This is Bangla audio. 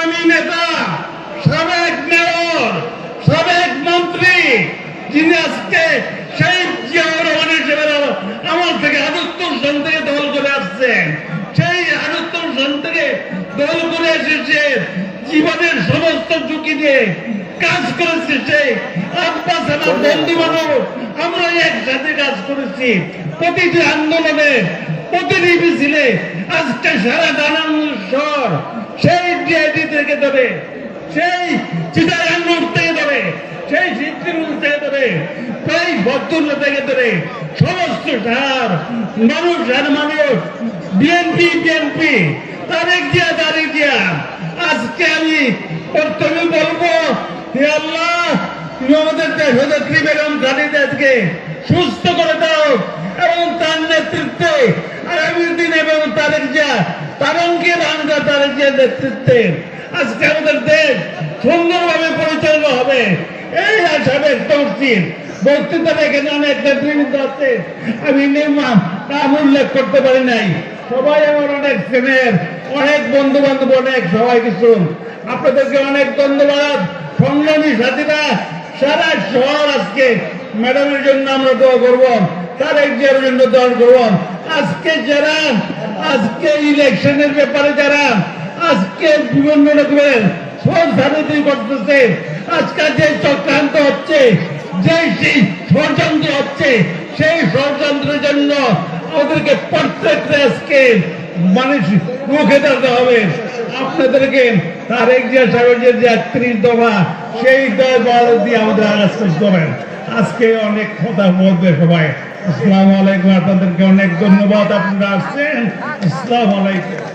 সংগ্রামী নেতা, সাবেক মেয়র, সাবেক মন্ত্রী, যিনি আজকে সেই জিয়াউর রহমান হিসেবে আমার থেকে আদত্তর সন থেকে দল করে আসছেন। সেই আদত্তর সন থেকে দল করে এসেছে জীবনের সমস্ত ঝুঁকি দিয়ে কাজ করেছে সে আব্বাস আমার বন্ধু বান্ধব। আমরা একসাথে কাজ করেছি। প্রতিটি আন্দোলনে, প্রতিটি মিছিলে আজকে সারা দানানুস্বর সেই ডিআইডি থেকে ধরে সেই চিটাগাঙ্গুর থেকে ধরে সেই সিদ্ধিরুল থেকে ধরে বদুল্লা থেকে ধরে সমস্ত সার মানুষ আর মানুষ, বিএনপি বিএনপি, তারেক জিয়া তারেক জিয়া। আজকে আমি প্রথমে বলব হে আল্লাহ, তুমি আমাদের দেশনেত্রী বেগম খালেদাকে সুস্থ করে দাও এবং তার নেতৃত্বে আগামী দিন এবং তারেক জিয়া তারঙ্গে রাঙ্গা তারেক জিয়ার নেতৃত্বে আজকে আমাদের দেশ সুন্দরভাবে পরিচালনা হবে। এই আশা ব্যক্ত করছি বক্তৃতা এখানে অনেক নেতৃবৃন্দ আছে আমি নাম উল্লেখ করতে পারি নাই। সবাই আমার অনেক স্নেহের, অনেক বন্ধু বান্ধব অনেক সবাই কিছু আপনাদেরকে অনেক ধন্যবাদ। সংগ্রামী সাথীরা, সারা শহর আজকে ম্যাডামের জন্য আমরা দোয়া করব তারেক জিয়ার জন্য দোয়া করব। আজকে যারা, আজকে ইলেকশনের ব্যাপারে যারা, আজকে বিভিন্ন রকমের সরসারতি করতেছে, আজকে যে চক্রান্ত হচ্ছে যে ষড়যন্ত্র হচ্ছে, সেই ষড়যন্ত্রের জন্য আমাদেরকে প্রত্যেকটা আজকে মানুষ মুখে দাঁড়াতে হবে। আপনাদেরকে তারেক জিয়া সাহেবের যে একত্রিশ দফা, সেই দল দিয়ে আমাদের আজ করবেন। আজকে অনেক কথা বলবে সবাই। আসসালামু আলাইকুম। আপনাদেরকে অনেক ধন্যবাদ। আপনারা আসছেন। আসসালামু আলাইকুম।